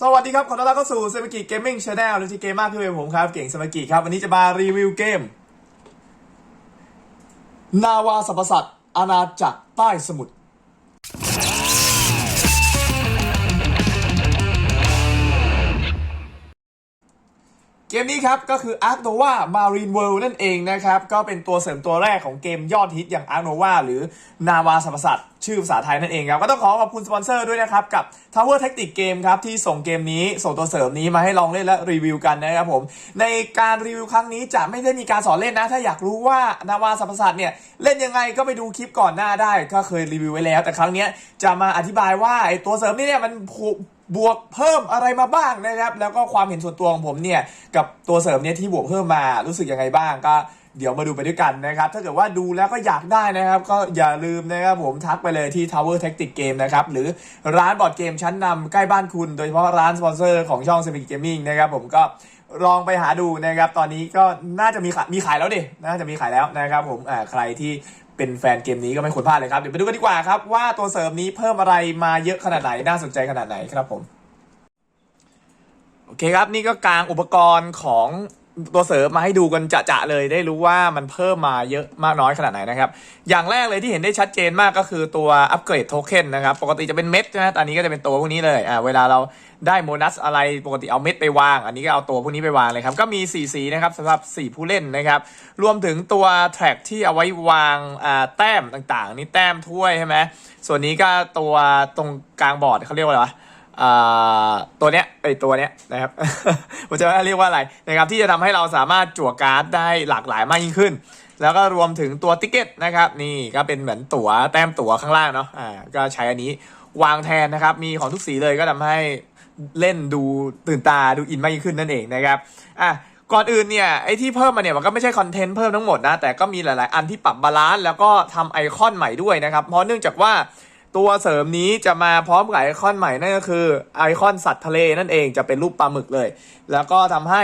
สวัสดีครับ ขอต้อนรับเข้าสู่เซมิกิเกมมิ่งชาแนลหรือที่เกมมากขึ้นเป็นผมครับ เก่งเซมิกิครับ วันนี้จะมารีวิวเกม นาวาสัพสัตอาณาจักรใต้สมุทร กมนี้ครับก็คือ Ark Nova Marine World นั่นเองนะครับ ก็เป็นตัวเสริมตัวแรกของเกมยอดฮิตอย่าง Ark Nova หรือนาวาสัพสัตชื่อภาษาไทยนั่นเองครับ ก็ต้องขอขอบคุณสปอนเซอร์ด้วยนะครับ กับ Tower Tactic Game ครับ ที่ส่งเกมนี้ส่งตัวเสริมนี้มาให้ลองเล่นและรีวิวกันนะครับผม ในการรีวิวครั้งนี้จะไม่ได้มีการสอนเล่นนะ ถ้าอยากรู้ว่านาวาสัพสัตเนี่ยเล่นยังไงก็ไปดูคลิปก่อนหน้าได้ ก็เคยรีวิวไว้แล้ว แต่ครั้งนี้จะมาอธิบายว่าไอ้ตัวเสริมนี่เนี่ยมันผ บวกเพิ่มอะไรมาบ้างนะครับ แล้วก็ความเห็นส่วนตัวของผมเนี่ย กับตัวเสริมเนี่ยที่บวกเพิ่มมารู้สึกยังไงบ้างก็เดี๋ยวมาดูไปด้วยกันนะครับ ถ้าเกิดว่าดูแล้วก็อยากได้นะครับ ก็อย่าลืมนะครับผมทักไปเลยที่ Tower Tactic Game นะครับ หรือร้านบอร์ดเกมชั้นนำใกล้บ้านคุณ โดยเฉพาะร้านสปอนเซอร์ของช่อง s m i c Gaming นะครับผมก็ลองไปหาดูนะครับ ตอนนี้ก็น่าจะมีขายมีขายแล้วดิ น่าจะมีขายแล้วนะครับผมอ่าใครที่ เป็นแฟนเกมนี้ก็ไม่ควรพลาดเลยครับ เดี๋ยวไปดูกันดีกว่าครับ ว่าตัวเสริมนี้เพิ่มอะไรมาเยอะขนาดไหนน่าสนใจขนาดไหนครับผม โอเคครับนี่ก็กลางอุปกรณ์ของ ตัวเสริมมาให้ดูกันจะๆเลยได้รู้ว่ามันเพิ่มมาเยอะมากน้อยขนาดไหนนะครับ อย่างแรกเลยที่เห็นได้ชัดเจนมากก็คือตัวอัปเกรดโทเค็นนะครับ ปกติจะเป็นเม็ดใช่ไหมตอนนี้ก็จะเป็นตัวพวกนี้เลยอ่าเวลาเราได้โบนัสอะไรปกติเอาเม็ดไปวาง อันนี้ก็เอาตัวพวกนี้ไปวางเลยครับ ก็มี 4 สีนะครับสำหรับ 4 ผู้เล่นนะครับ รวมถึงตัวแทร็กที่เอาไว้วางอ่าแต้มต่างๆ นี่แต้มถ้วยใช่ไหมส่วนนี้ก็ตัวตรงกลางบอร์ดเขาเรียกว่าอะไรวะอ่า ตัวเนี้ยไอตัวเนี้ยนะครับผมจะเรียกว่าอะไรนะครับที่จะทำให้เราสามารถจั่วการ์ดได้หลากหลายมากยิ่งขึ้น แล้วก็รวมถึงตัวติ๊กเก็ตนะครับนี่ก็เป็นเหมือนตั๋วแต้มตั๋วข้างล่างเนาะอ่าก็ใช้อันนี้วางแทนนะครับ มีของทุกสีเลยก็ทำให้เล่นดูตื่นตาดูอินมากยิ่งขึ้นนั่นเองนะครับอะก่อนอื่นเนี่ยไอที่เพิ่มมาเนี่ยมันก็ไม่ใช่คอนเทนต์เพิ่มทั้งหมดนะแต่ก็มีหลาย ๆ อันที่ปรับบาลานซ์แล้วก็ทำไอคอนใหม่ด้วยนะครับเพราะเนื่องจากว่า ตัวเสริมนี้จะมาพร้อมกับไอคอนใหม่นั่นก็คือไอคอนสัตว์ทะเลนั่นเองจะเป็นรูปปลาหมึกเลย แล้วก็ทำให้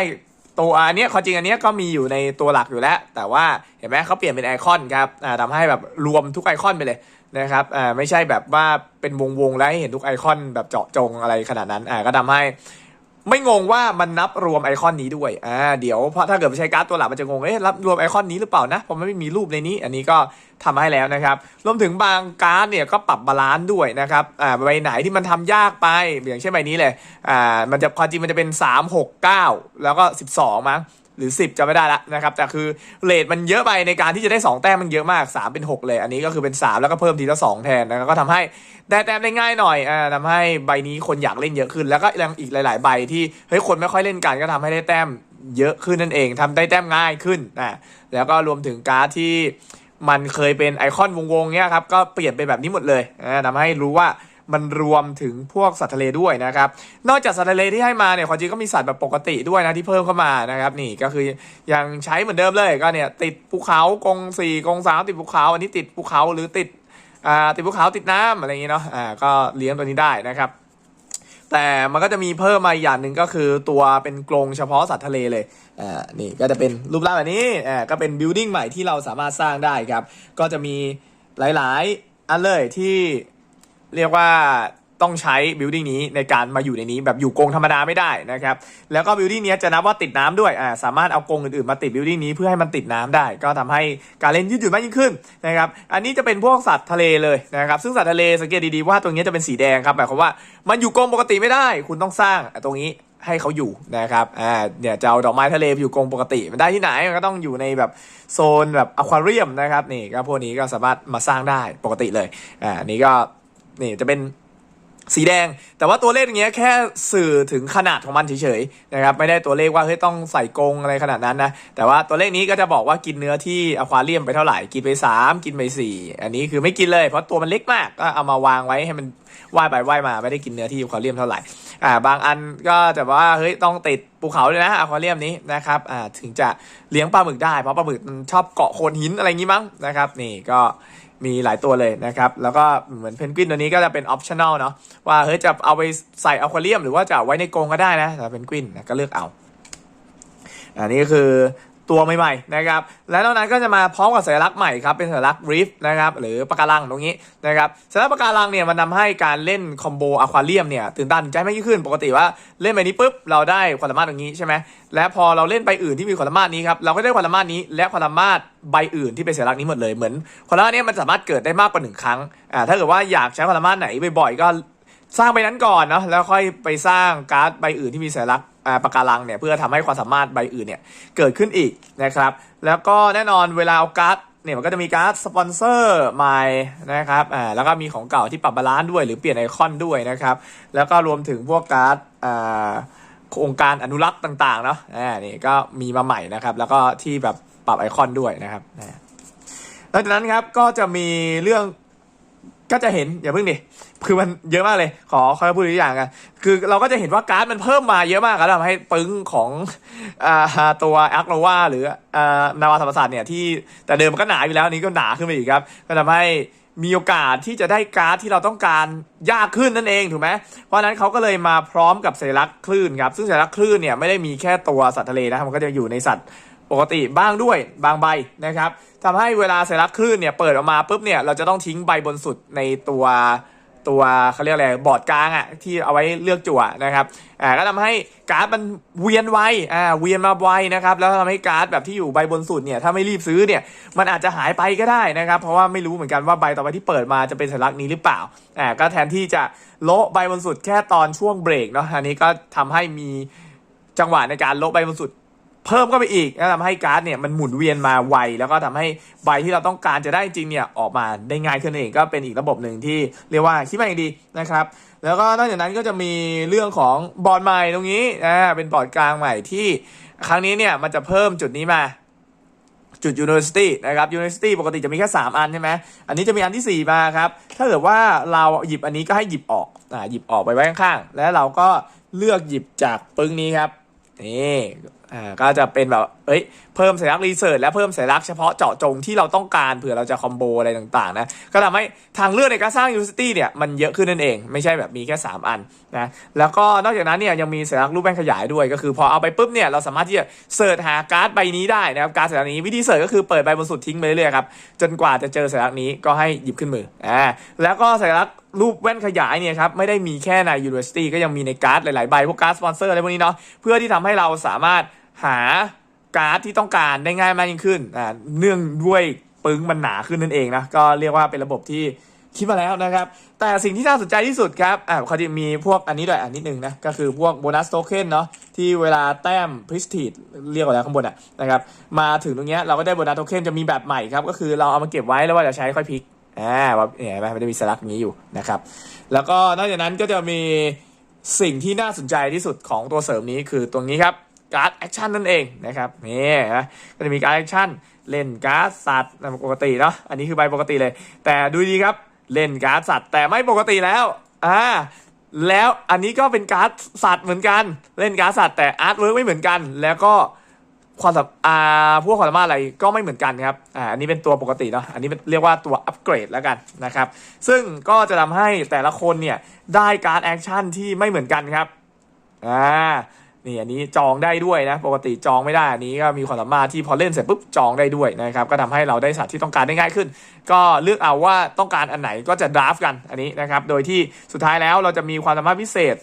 ตัวอันนี้ความจริงอันนี้ก็มีอยู่ในตัวหลักอยู่แล้ว แต่ว่าเห็นไหมเขาเปลี่ยนเป็นไอคอนครับอ่าทำให้แบบรวมทุกไอคอนไปเลยนะครับอ่าไม่ใช่แบบว่าเป็นวงๆแล้วให้เห็นทุกไอคอนแบบเจาะจงอะไรขนาดนั้นอ่าก็ทำให้ ไม่งงว่ามันนับรวมไอคอนนี้ด้วย อ่า เดี๋ยวเพราะถ้าเกิดไปใช้การ์ดตัวหลักมันจะงง เอ๊ะรับรวมไอคอนนี้หรือเปล่านะ เพราะมันไม่มีรูปในนี้ อันนี้ก็ทำให้แล้วนะครับ รวมถึงบางการ์ดเนี่ยก็ปรับบาลานซ์ด้วยนะครับ อ่า ใบไหนที่มันทำยากไป อย่างเช่นใบนี้เลย อ่า มันจะความจริงมันจะเป็น 3 6 9 แล้วก็ 12 มั้ง หรือ 10จะไม่ได้ละนะครับแต่คือเรทมันเยอะไปในการที่จะได้ 2 แต้มมันเยอะมาก 3 เป็น 6 เลย อันนี้ก็คือเป็น 3 แล้วก็เพิ่มทีละ 2 แทนนะก็ทำให้ได้แต้มได้ง่ายหน่อยอ่าทำให้ใบนี้คนอยากเล่นเยอะขึ้น แล้วก็ยังอีกหลาย ๆ ใบที่เฮ้ยคนไม่ค่อยเล่นกันก็ทำให้ได้แต้มเยอะขึ้นนั่นเองทำได้แต้มง่ายขึ้นอ่าแล้วก็รวมถึงการ์ดที่มันเคยเป็นไอคอนวงๆเนี้ยครับก็เปลี่ยนเป็นแบบนี้หมดเลยอ่าทำให้รู้ว่า มันรวมถึงพวกสัตว์ทะเลด้วยนะครับ นอกจากสัตว์ทะเลที่ให้มาเนี่ยความจริงก็มีสัตว์แบบปกติด้วยนะที่เพิ่มเข้ามานะครับนี่ก็คือยังใช้เหมือนเดิมเลยก็เนี่ยติดภูเขากงสี่กงสามติดภูเขาอันนี้ติดภูเขาหรือติดอ่าติดภูเขาติดน้ำอะไรอย่างงี้เนาะอ่าก็เลี้ยงตัวนี้ได้นะครับแต่มันก็จะมีเพิ่มมาอย่างหนึ่งก็คือตัวเป็นกรงเฉพาะสัตว์ทะเลเลย อ่า นี่ก็จะเป็นรูปร่างแบบนี้ อ่า ก็เป็นบิลดิ้งใหม่ที่เราสามารถสร้างได้ครับ ก็จะมีหลาย ๆ อันเลยที่ เรียกว่าต้องใช้บิลดิ้งนี้ในการมาอยู่ในนี้แบบอยู่กรงธรรมดาไม่ได้นะครับ แล้วก็บิลดิ้งนี้จะนับว่าติดน้ำด้วยอ่าสามารถเอากรงอื่นๆมาติดบิลดิ้งนี้เพื่อให้มันติดน้ำได้ ก็ทำให้การเล่นยืดหยุ่นมากยิ่งขึ้นนะครับ อันนี้จะเป็นพวกสัตว์ทะเลเลยนะครับ ซึ่งสัตว์ทะเลสังเกตดีๆว่าตรงนี้จะเป็นสีแดงครับหมายความว่ามันอยู่กรงปกติไม่ได้ คุณต้องสร้างตรงนี้ให้เขาอยู่นะครับ อ่า เนี่ยจะเอาดอกไม้ทะเลไปอยู่กรงปกติ มันได้ที่ไหน มันก็ต้องอยู่ในแบบโซนแบบอควาเรียมนะครับ นี่ก็พวกนี้ก็สามารถมาสร้างได้ปกติเลย อ่า นี่ก็ นี่จะเป็นสีแดง แต่ว่าตัวเลขอย่างเงี้ยแค่สื่อถึงขนาดของมันเฉยๆนะครับไม่ได้ตัวเลขว่าเฮ้ยต้องใส่กรงอะไรขนาดนั้นนะแต่ว่าตัวเลขนี้ก็จะบอกว่ากินเนื้อที่อควาเรียมไปเท่าไหร่กินไป 3 กินไป 4 อันนี้คือไม่กินเลยเพราะตัวมันเล็กมากก็เอามาวางไว้ให้มันว่ายไปว่ายมาไม่ได้กินเนื้อที่อควาเรียมเท่าไหร่อ่าบางอันก็จะว่าเฮ้ยต้องติดภูเขาเลยนะอควาเรียมนี้นะครับอ่าถึงจะเลี้ยงปลาหมึกได้เพราะปลาหมึกมันชอบเกาะโคนหินอะไรอย่างงี้มั้งนะครับนี่ก็ มีหลายตัวเลยนะครับ แล้วก็เหมือนเพนกวินตัวนี้ก็จะเป็นออปชั่น l เนาะว่าเฮ้ยจะเอาไปใส่อควาเรียมหรือว่าจะเอาไว้ในกรงก็ได้นะแต่เพนกวินนะก็เลือกเอาอันนี้คือ ตัวใหม่ๆนะครับและนอกนั้นก็จะมาพร้อมกับสัญลักษณ์ใหม่ครับเป็นสัญลักษณ์รีฟนะครับหรือปะการังตรงนี้นะครับสัญลักษณ์ปะการังเนี่ยมันทำให้การเล่นคอมโบอะควาเรียมเนี่ยตื่นตาตื่นใจมากยิ่งขึ้น ปกติว่าเล่นไปนี้ปุ๊บเราได้ความสามารถตรงนี้ใช่ไหมและพอเราเล่นใบอื่นที่มีความสามารถนี้ครับเราก็ได้ความสามารถนี้และความสามารถใบอื่นที่เป็นสัญลักษณ์นี้หมดเลยเหมือนความสามารถเนี้มันสามารถเกิดได้มากกว่าหนึ่งครั้งอ่าถ้าเกิดว่าอยากใช้ความสามารถไหนบ่อยๆก็สร้างใบนั้นก่อนเนาะแล้วค่อยไปสร้างการ์ดใบอื่นที่มีสัญลักษณ์ ปะการังเนี่ยเพื่อทำให้ความสามารถใบอื่นเนี่ยเกิดขึ้นอีกนะครับ แล้วก็แน่นอนเวลาเอาการ์ดเนี่ยมันก็จะมีการ์ดสปอนเซอร์ใหม่นะครับอ่าแล้วก็มีของเก่าที่ปรับบาลานซ์ด้วยหรือเปลี่ยนไอคอนด้วยนะครับ แล้วก็รวมถึงพวกการ์ดอ่าโครงการอนุรักษ์ต่างๆเนาะอ่านี่ก็มีมาใหม่นะครับ แล้วก็ที่แบบปรับไอคอนด้วยนะครับอ่าหลังจากนั้นครับก็จะมีเรื่อง ก็จะเห็นอย่าเพิ่งดิคือมันเยอะมากเลย ขอค่อยพูดอีกอย่างกันคือเราก็จะเห็นว่าการ์ดมันเพิ่มมาเยอะมากแล้วทำให้ปึ้งของอ่าตัวอักโนวาหรืออ่านาวาธรรมศาสตร์เนี่ยที่แต่เดิมมันก็หนาอยู่แล้วนี้ก็หนาขึ้นไปอีกครับ ก็ทำให้มีโอกาสที่จะได้การ์ดที่เราต้องการยากขึ้นนั่นเองถูกไหมเพราะฉะนั้นเขาก็เลยมาพร้อมกับสัญลักษณ์คลื่นครับซึ่งสัญลักษณ์คลื่นเนี่ยไม่ได้มีแค่ตัวสัตว์ทะเลนะมันก็จะอยู่ในสัตว์ ปกติบ้างด้วยบางใบนะครับทำให้เวลาสัญลักษณ์คลื่นเนี่ยเปิดออกมาปุ๊บเนี่ยเราจะต้องทิ้งใบบนสุดในตัวตัวเขาเรียกอะไรบอร์ดกลางอะ่ะที่เอาไว้เลือกจั่วนะครับอ่าก็ทำให้การ์ดมันเวียนไวอ่าเวียนมาไวนะครับแล้วทำให้การ์ดแบบที่อยู่ใบบนสุดเนี่ยถ้าไม่รีบซื้อเนี่ยมันอาจจะหายไปก็ได้นะครับ เพราะว่าไม่รู้เหมือนกันว่าใบต่อไปที่เปิดมาจะเป็นสัญลักษณ์นี้หรือเปล่าอ่าก็แทนที่จะโละใบบนสุดแค่ตอนช่วงเบรกเนาะอันนี้ก็ทำให้มีจังหวะในการโละใบบนสุด เพิ่มเข้าไปอีกแล้วทำให้การ์ดเนี่ยมันหมุนเวียนมาไว แล้วก็ทำให้ใบที่เราต้องการจะได้จริงเนี่ยออกมาได้ง่ายขึ้นเองก็เป็นอีกระบบหนึ่งที่เรียกว่าคิดมาอย่างดีนะครับ แล้วก็นอกจากนั้นก็จะมีเรื่องของบอร์ดใหม่ตรงนี้อ่าเป็นบอร์ดกลางใหม่ที่ครั้งนี้เนี่ยมันจะเพิ่มจุดนี้มาจุด University นะครับ University ปกติจะมีแค่ 3 อันใช่ไหม อันนี้จะมีอันทีสี่4 มาครับ ถ้าเกิดว่าเราหยิบอันนี้ก็ให้หยิบออก อ่า หยิบออกไปไว้ข้างๆ แล้วเราก็เลือกหยิบจากปึ้งนี้ครับ นี่ อ่าก็จะเป็นแบบเอ้ยเพิ่มสัญลักษณ์รีเสิร์ชและเพิ่มสัญลักษณ์เฉพาะเจาะจงที่เราต้องการเผื่อเราจะคอมโบอะไรต่างๆนะก็ทำให้ทางเลือกในการสร้าง University เนี่ยมันเยอะขึ้นนั่นเอง ไม่ใช่แบบมีแค่ 3 อันนะแล้วก็นอกจากนั้นเนี่ยยังมีสัญลักษณ์รูปแป้นขยายด้วย ก็คือพอเอาไปปุ๊บเนี่ยเราสามารถที่จะเสิร์ชหาการ์ดใบนี้ได้นะครับการ์ดสัญลักษณ์นี้วิธีเสิร์ชก็คือเปิดใบบนสุดทิ้งไปเรื่อยๆครับจนกว่าจะเจอสัญลักษณ์นี้ก็ให้หยิบขึ้นมืออ่าแล้วก็สัญลักษณ์รูปแว่นขยายเนี่ยครับไม่ได้มีแค่ใน University ก็ยังมีในการ์ดหลายๆใบพวกการ์ดสปอนเซอร์อะไรพวกนี้เนาะเพื่อที่ทำให้เราสามารถ หาการ์ดที่ต้องการได้ง่ายมากยิ่งขึ้นอ่าเนื่องด้วยปึ้งมันหนาขึ้นนั่นเองนะก็เรียกว่าเป็นระบบที่คิดมาแล้วนะครับ แต่สิ่งที่น่าสนใจที่สุดครับอ่าเขาจะมีพวกอันนี้ด้วยอันนิดนึงนะ ก็คือพวกโบนัสโทเค็นเนาะที่เวลาแต้มพริสติดเรียกว่าอะไรข้างบนอะนะครับ มาถึงตรงเนี้ยเราก็ได้โบนัสโทเค็นจะมีแบบใหม่ครับ ก็คือเราเอามาเก็บไว้แล้วว่าจะใช้ค่อยพลิกอ่าว่าเนี่ยเห็นไหมมันจะมีสลักนี้อยู่นะครับ แล้วก็นอกจากนั้นก็จะมีสิ่งที่น่าสนใจที่สุดของตัวเสริมนี้คือตรงนี้ครับ การ์ดแอคชั่นนั่นเองนะครับนี่นะก็จะมีการ์ดแอคชั่นเล่นการ์ดสัตว์ปกติเนาะอันนี้คือใบปกติเลย แต่ดูดีครับเล่นการ์ดสัตว์ แต่ไม่ปกติแล้วอ่าแล้วอันนี้ก็เป็นการ์ดสัตว์เหมือนกัน เล่นการ์ดสัตว์แต่อาร์ตเวิร์กไม่เหมือนกัน แล้วก็ความสามอ่าพวกความสามารถอะไรก็ไม่เหมือนกันครับอ่าอันนี้เป็นตัวปกติเนาะอันนี้เรียกว่าตัวอัปเกรดแล้วกันนะครับ ซึ่งก็จะทำให้แต่ละคนเนี่ยได้การแอคชั่นที่ไม่เหมือนกันครับอ่า นี่อันนี้จองได้ด้วยนะ ปกติจองไม่ได้อันนี้ก็มีความสามารถที่พอเล่นเสร็จปุ๊บจองได้ด้วยนะครับ ก็ทำให้เราได้สัตว์ที่ต้องการได้ง่ายขึ้น ก็เลือกเอาว่าต้องการอันไหนก็จะดราฟกันอันนี้นะครับ โดยที่สุดท้ายแล้วเราจะมีความสามารถพิเศษ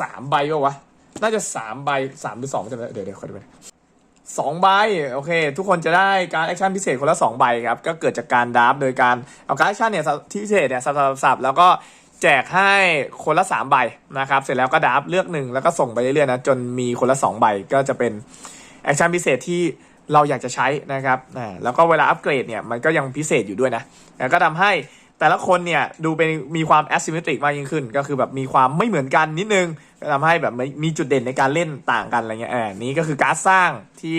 สามใบป่าวะ น่าจะสามใบสามหรือสองจะเดี๋ยวเดี๋ยวขอดูหน่อยสองใบโอเค ทุกคนจะได้การแอคชั่นพิเศษคนละ2ใบครับ ก็เกิดจากการดราฟโดยการเอาการแอคชั่นเนี่ยที่พิเศษเนี่ยสับสับสับแล้วก็ แจกให้คนละ 3 ใบนะครับ เสร็จแล้วก็ดราฟเลือกหนึ่งแล้วก็ส่งไปเรื่อยๆนะจนมีคนละ 2 ใบก็จะเป็นแอคชั่นพิเศษที่เราอยากจะใช้นะครับอ่าแล้วก็เวลาอัปเกรดเนี่ยมันก็ยังพิเศษอยู่ด้วยนะแล้วก็ทำให้แต่ละคนเนี่ยดูเป็นมีความ asymmetric มากยิ่งขึ้น ก็คือแบบมีความไม่เหมือนกันนิดนึงทำให้แบบมีจุดเด่นในการเล่นต่างกันอะไรเงี้ยอ่านี้ก็คือการ์ดสร้างที่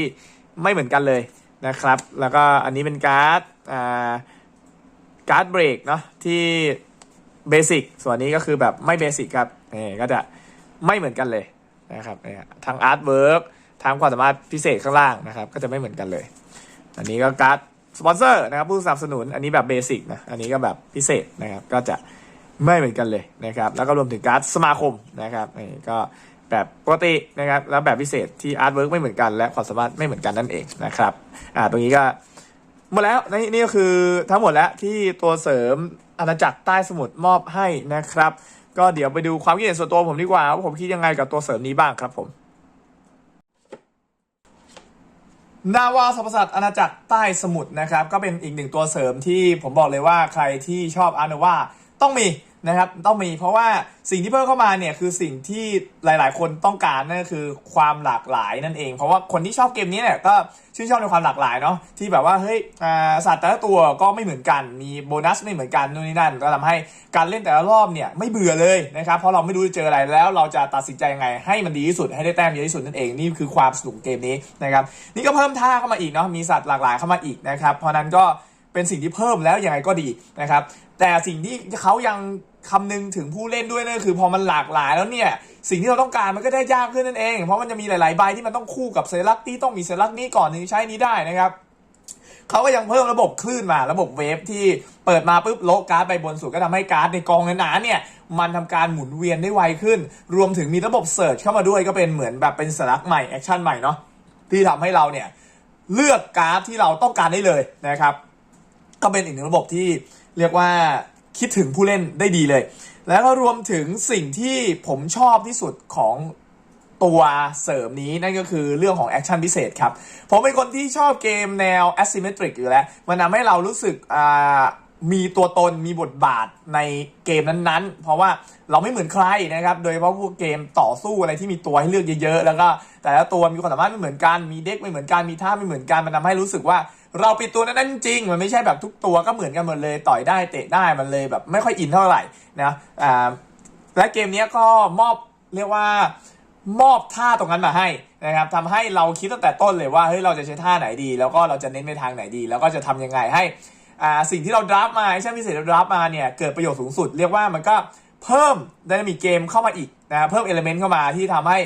ไม่เหมือนกันเลยนะครับ แล้วก็อันนี้เป็นการ์ดอ่าการ์ดเบรกเนาะที่ เบสิกส่วนนี้ก็คือแบบไม่เบสิกครับนี่ก็จะไม่เหมือนกันเลยนะครับเนี่ยทั้งอาร์ตเวิร์กทั้งความสามารถพิเศษข้างล่างนะครับ ก็จะไม่เหมือนกันเลย อันนี้ก็การ์ดสปอนเซอร์นะครับผู้สนับสนุนอันนี้แบบเบสิกนะอันนี้ก็แบบพิเศษนะครับก็จะไม่เหมือนกันเลยนะครับแล้วก็รวมถึงการ์ดสมาคมนะครับนี่ก็แบบปกตินะครับแล้วแบบพิเศษที่อาร์ตเวิร์กไม่เหมือนกัน และความสามารถไม่เหมือนกันนั่นเองนะครับอ่าตรงนี้ก็หมดแล้วนี่นี่ก็คือทั้งหมดแล้วที่ตัวเสริม อาณาจักรใต้สมุทรมอบให้นะครับ ก็เดี๋ยวไปดูความคิดเห็นส่วนตัวผมดีกว่าว่าผมคิดยังไงกับตัวเสริมนี้บ้างครับผมนาวาสัพสัตว์อาณาจักรใต้สมุทรนะครับ ก็เป็นอีกหนึ่งตัวเสริมที่ผมบอกเลยว่าใครที่ชอบอาร์โนวาต้องมี นะครับต้องมีเพราะว่าสิ่งที่เพิ่มเข้ามาเนี่ยคือสิ่งที่หลายๆ คนต้องการนั่นคือความหลากหลายนั่นเอง เพราะว่าคนที่ชอบเกมนี้เนี่ยก็ชื่นชอบในความหลากหลายเนาะที่แบบว่าเฮ้ยสัตว์แต่ละตัวก็ไม่เหมือนกันมีโบนัสไม่เหมือนกันนู่นนี่นั่นก็ทำให้การเล่นแต่ละรอบเนี่ยไม่เบื่อเลยนะครับเพราะเราไม่รู้จะเจออะไรแล้ว เราจะตัดสินใจยังไง ให้มันดีที่สุดให้ได้แต้มเยอะที่สุดนั่นเองนี่คือความสนุกของเกมนี้นะครับนี่ก็เพิ่มท่าเข้ามาอีกเนาะมีสัตว์หลากหลายเข้ามาอีกนะครับเพราะนั้นก็ เป็นสิ่งที่เพิ่มแล้วยังไงก็ดีนะครับ แต่สิ่งที่เขายังคำนึงถึงผู้เล่นด้วยนั่นคือพอมันหลากหลายแล้วเนี่ย สิ่งที่เราต้องการมันก็ได้ยากขึ้นนั่นเอง เพราะมันจะมีหลาย ๆ ใบที่มันต้องคู่กับเซลักที่ต้องมีเซลักนี้ก่อนถึงใช้นี้ได้นะครับเขาก็ยังเพิ่มระบบคลื่นมา ระบบเวฟที่เปิดมาปุ๊บโละการ์ดไปบนสุดก็ทำให้การ์ดในกองหนาๆเนี่ยมันทำการหมุนเวียนได้ไวขึ้น รวมถึงมีระบบเสิร์ชเข้ามาด้วยก็เป็นเหมือนแบบเป็นสลักใหม่แอคชั่นใหม่เนาะที่ทำให้เราเนี่ยเลือกการ์ดที่เราต้องการได้เลยนะครับ ก็เป็นอีกหนึ่งระบบที่เรียกว่าคิดถึงผู้เล่นได้ดีเลย แล้วก็รวมถึงสิ่งที่ผมชอบที่สุดของตัวเสริมนี้นั่นก็คือเรื่องของแอคชั่นพิเศษครับ ผมเป็นคนที่ชอบเกมแนว asymmetric อยู่แล้ว มันทำให้เรารู้สึกอ่า มีตัวตนมีบทบาทในเกมนั้นๆ เพราะว่าเราไม่เหมือนใครนะครับ โดยเฉพาะพวกเกมต่อสู้อะไรที่มีตัวให้เลือกเยอะๆ แล้วก็แต่ละตัวมีความสามารถไม่เหมือนกัน มีเด็กไม่เหมือนกัน มีท่าไม่เหมือนกัน มันทำให้รู้สึกว่า เราเป็นตัวนั้นจริง มันไม่ใช่แบบทุกตัวก็เหมือนกันหมดเลย ต่อยได้เตะได้ มันเลยแบบไม่ค่อยอินเท่าไหร่นะอ่าและเกมนี้ก็มอบเรียกว่ามอบท่าตรงนั้นมาให้นะครับทำให้เราคิดตั้งแต่ต้นเลยว่าเฮ้ยเราจะใช้ท่าไหนดี แล้วก็เราจะเน้นไปทางไหนดี แล้วก็จะทำยังไงให้ อ่าสิ่งที่เราดราฟมาไอ้ช่พิเศษเราดราฟมาเนี่ยเกิดประโยชน์สูงสุด เรียกว่ามันก็เพิ่มไดนามิกเกมเข้ามาอีกนะเพิ่มเอลเมนต์เข้ามาที่ทำให้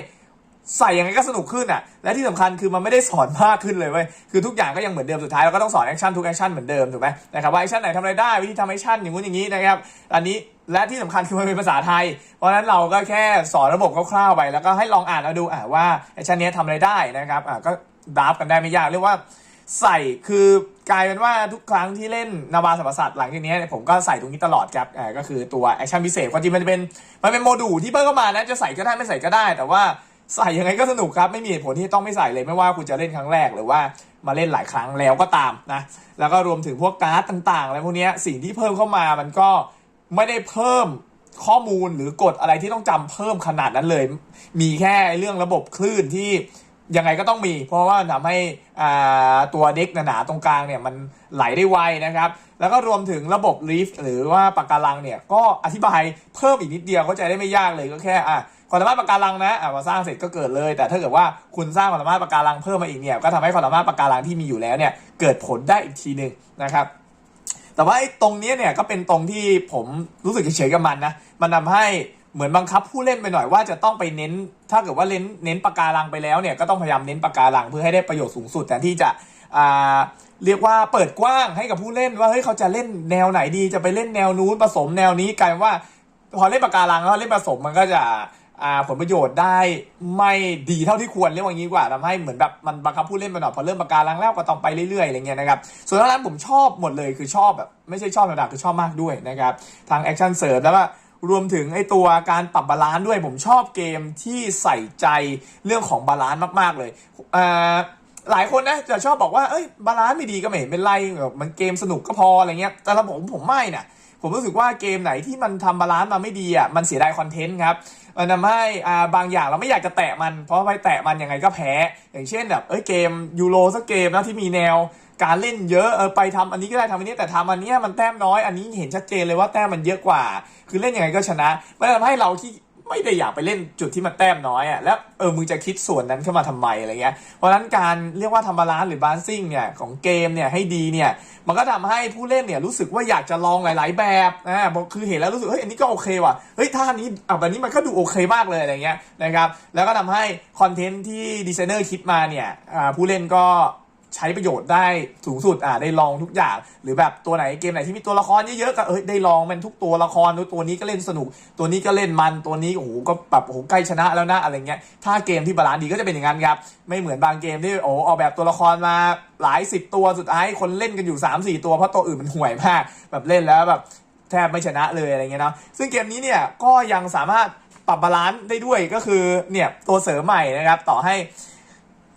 ใส่ยังไงก็สนุกขึ้นอะ และที่สำคัญคือมันไม่ได้สอนมากขึ้นเลยเว้ย คือทุกอย่างก็ยังเหมือนเดิมสุดท้ายเราก็ต้องสอนแอคชั่นทุกแอคชั่นเหมือนเดิมถูกไหมนะครับว่าแอคชั่นไหนทำอะไรได้วิธีทำแอคชั่นอย่างงู้นอย่างนี้นะครับ อันนี้และที่สำคัญคือมันเป็นภาษาไทย เพราะฉะนั้นเราก็แค่สอนระบบคร่าวๆไป แล้วก็ให้ลองอ่านแล้วดูอะว่าแอคชั่นนี้ทำอะไรได้นะครับอะก็ดับกันได้ไม่ยากเรียกว่า ใส่คือกลายเป็นว่าทุกครั้งที่เล่นนาวาสัมปสัตหลังจากนี้ผมก็ใส่ตรงนี้ตลอดครับก็คือตัวแอคชั่นพิเศษความจริงมันจะเป็นมันเป็นโมดูลที่เพิ่มเข้ามานะจะใส่ก็ได้ไม่ใส่ก็ได้ แต่ว่าใส่ยังไงก็สนุกครับ ไม่มีเหตุผลที่ต้องไม่ใส่เลยไม่ว่าคุณจะเล่นครั้งแรกหรือว่ามาเล่นหลายครั้งแล้วก็ตามนะแล้วก็รวมถึงพวกการ์ดต่างๆอะไรพวกนี้สิ่งที่เพิ่มเข้ามามันก็ไม่ได้เพิ่มข้อมูลหรือกฎอะไรที่ต้องจำเพิ่มขนาดนั้นเลย มีแค่เรื่องระบบคลื่นที่ ยังไงก็ต้องมี เพราะว่าทำให้ตัวเด็กหนาๆตรงกลางเนี่ยมันไหลได้ไวนะครับ แล้วก็รวมถึงระบบลีฟหรือว่าปากการังเนี่ยก็อธิบายเพิ่มอีกนิดเดียวเข้าใจได้ไม่ยากเลยก็แค่อะความสามารถปากการังนะอะพอสร้างเสร็จก็เกิดเลย แต่ถ้าเกิดว่าคุณสร้างความสามารถปากการังเพิ่มมาอีกเนี่ยก็ทำให้ความสามารถปากการังที่มีอยู่แล้วเนี่ยเกิดผลได้อีกทีหนึ่งนะครับแต่ว่าไอ้ตรงนี้เนี่ยก็เป็นตรงที่ผมรู้สึกเฉยๆกับมันนะมันทำให้ เหมือนบังคับผู้เล่นไปหน่อยว่าจะต้องไปเน้น ถ้าเกิดว่าเน้นเน้นปากการังไปแล้วเนี่ยก็ต้องพยายามเน้นปากการังเพื่อให้ได้ประโยชน์สูงสุดแต่ที่จะอ่าเรียกว่าเปิดกว้างให้กับผู้เล่นว่าเฮ้ยเขาจะเล่นแนวไหนดีจะไปเล่นแนวนู้นผสมแนวนี้กลายเป็นว่า พอเล่นปากการังแล้วเล่นผสมมันก็จะผลประโยชน์ได้ไม่ดีเท่าที่ควรเรียกว่างี้กว่าทำให้เหมือนแบบมันบังคับผู้เล่นไปหน่อยพอเริ่มปากการังแล้วก็ต้องไปเรื่อยๆอะไรเงี้ยนะครับส่วนทางนั้นผมชอบหมดเลยคือชอบแบบไม่ใช่ชอบธรรมดาคือชอบมากด้วยนะครับทางแอคชั่นเสริมแล้วก็ รวมถึงไอตัวการปรับบาลานซ์ด้วยผมชอบเกมที่ใส่ใจเรื่องของบาลานซ์มากๆเลยอ่าหลายคนนะจะชอบบอกว่าเอ้ยบาลานซ์ไม่ดีก็ไม่เห็นเป็นไรแบบมันเกมสนุกก็พออะไรเงี้ยแต่ละผมผมไม่นะผมรู้สึกว่าเกมไหนที่มันทำบาลานซ์มาไม่ดีอะมันเสียดายคอนเทนต์ครับมันทำให้อ่าบางอย่างเราไม่อยากจะแตะมัน เพราะไปแตะมันยังไงก็แพ้ อย่างเช่นแบบเอ้ยเกมยูโรสักเกมนะที่มีแนว การเล่นเยอะเออไปทำอันนี้ก็ได้ทำอันนี้แต่ทำอันนี้มันแต้มน้อยอันนี้เห็นชัดเจนเลยว่าแต้มมันเยอะกว่า คือเล่นยังไงก็ชนะมันทำให้เราที่ไม่ได้อยากไปเล่นจุดที่มันแต้มน้อยอะแล้วเออมึงจะคิดส่วนนั้นขึ้นมาทำไมอะไรเงี้ยเพราะฉะนั้นการเรียกว่าทำบาลานซ์หรือบาลานซิ่งเนี่ยของเกมเนี่ยให้ดีเนี่ยมันก็ทำให้ผู้เล่นเนี่ยรู้สึกว่าอยากจะลองหลาย ๆ แบบนะบอกคือเห็นแล้วรู้สึกเฮ้ยอันนี้ก็โอเคว่ะเฮ้ยท่านี้อะแบบนี้มันก็ดูโอเคมากเลยอะไรเงี้ยนะครับแล้วก็ทำให้คอนเทนต์ที่ดีไซเนอร์คิดมาเนี่ยอ่าผู้เล่นก็ ใช้ประโยชน์ได้สูงสุดอ่าได้ลองทุกอย่าง หรือแบบตัวไหนเกมไหนที่มีตัวละครเยอะๆก็เอ้ยได้ลองมันทุกตัวละครตัวนี้ก็เล่นสนุก ตัวนี้ก็เล่นมันตัวนี้โอ้โหก็แบบโอ้โหใกล้ชนะแล้วนะอะไรเงี้ยถ้าเกมที่บาลานซ์ดีก็จะเป็นอย่างนั้นครับไม่เหมือนบางเกมที่โอ้ออกแบบตัวละครมาหลายสิบตัวสุดท้ายคนเล่นกันอยู่ 3 4 ตัวเพราะตัวอื่นมันห่วยมากแบบเล่นแล้วแบบแทบไม่ชนะเลยอะไรเงี้ยเนาะซึ่งเกมนี้เนี่ยก็ยังสามารถปรับบาลานซ์ได้ด้วยก็คือเนี่ยตัวเสริมใหม่นะครับต่อให้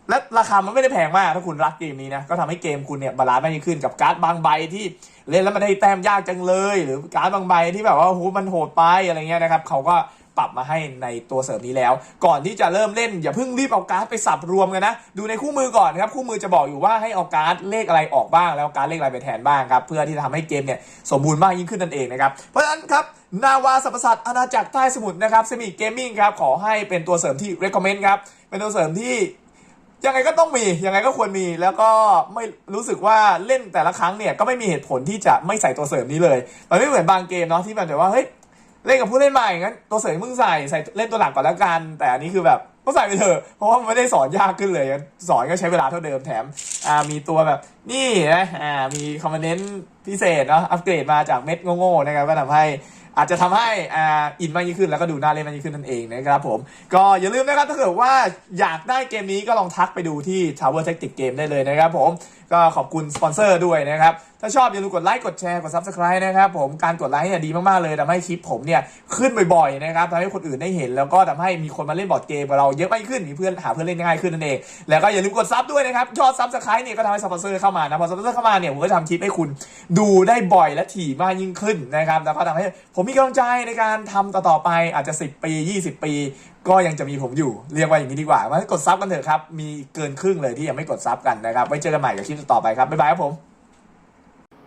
และราคามันไม่ได้แพงมากถ้าคุณรักเกมนี้นะ ก็ทำให้เกมคุณเนี่ยบาลานซ์มากยิ่งขึ้นกับการ์ดบางใบที่เล่นแล้วมันได้แต้มยากจังเลย หรือการ์ดบางใบที่แบบว่าโหมันโหดไปอะไรเงี้ยนะครับเขาก็ปรับมาให้ในตัวเสริมนี้แล้ว ก่อนที่จะเริ่มเล่น อย่าเพิ่งรีบเอาการ์ดไปสับรวมกันนะ ดูในคู่มือก่อนครับ คู่มือจะบอกอยู่ว่าให้เอาการ์ดเลขอะไรออกบ้าง แล้วการ์ดเลขอะไรไปแทนบ้างครับ เพื่อที่จะทำให้เกมเนี่ยสมบูรณ์มากยิ่งขึ้นนั่นเองนะครับ เพราะฉะนั้นครับนาวาสัมสัตว์อาณาจักรใต้สมุทรนะครับเซมิเกมมิ่งครับขอให้เป็นตัวเสริมที่ recommend ครับเป็นตัวเสริมที่ ยังไงก็ต้องมียังไงก็ควรมีแล้วก็ไม่รู้สึกว่าเล่นแต่ละครั้งเนี่ยก็ไม่มีเหตุผลที่จะไม่ใส่ตัวเสริมนี้เลยมันไม่เหมือนบางเกมเนาะที่มันแบบว่าเฮ้ยเล่นกับผู้เล่นใหม่งั้นตัวเสริมมึงใส่ใส่เล่นตัวหลักก่อนแล้วกัน แต่อันนี้คือแบบก็ใส่ไปเถอะเพราะว่ามันไม่ได้สอนยากขึ้นเลย สอนก็ใช้เวลาเท่าเดิมแถมอ่ามีตัวแบบนี่นะอ่ามีคอมมานเดนต์พิเศษเนาะอัปเกรดมาจากเม็ดโง่ๆนะครับก็ทำให้ อาจจะทำให้อ่าอินมากยิ่งขึ้นแล้วก็ดูน่าเล่นมากยิ่งขึ้นนั่นเองนะครับผม ก็อย่าลืมนะครับถ้าเกิดว่าอยากได้เกมนี้ก็ลองทักไปดูที่ Tower Tactic Game ได้เลยนะครับผมก็ขอบคุณสปอนเซอร์ด้วยนะครับ ถ้าชอบอย่าลืมกดไลค์กดแชร์กด Subscribe นะครับผมการกดไลค์เนี่ยดีมากๆเลยทำให้คลิปผมเนี่ยขึ้นบ่อยๆนะครับทำให้คนอื่นได้เห็น แล้วก็ทำให้มีคนมาเล่นบอร์ดเกมกับเราเยอะมากขึ้นมีเพื่อนหาเพื่อนเล่นง่ายขึ้นนั่นเองแล้วก็อย่าลืมกดซับด้วยนะครับยอดซับสไครต์เนี่ยก็ทำให้สปอนเซอร์เข้ามานะพอสปอนเซอร์เข้ามาเนี่ยผมก็ทำคลิปให้คุณดูได้บ่อยและถี่มากยิ่งขึ้นนะครับแล้วก็ทำให้ผมมีกำลังใจในการทำต่อๆไปอาจจะ 10 ปี 20 ปีก็ยังจะมีผมอยู่เรียกว่าอย่างนี้ดีกว่าว่ากดซับกันเถอะครับ มีเกินครึ่งเลยที่ยังไม่กดซับกันนะครับ ไว้เจอกันใหม่กับคลิปต่อไปครับ บ๊ายบายครับผม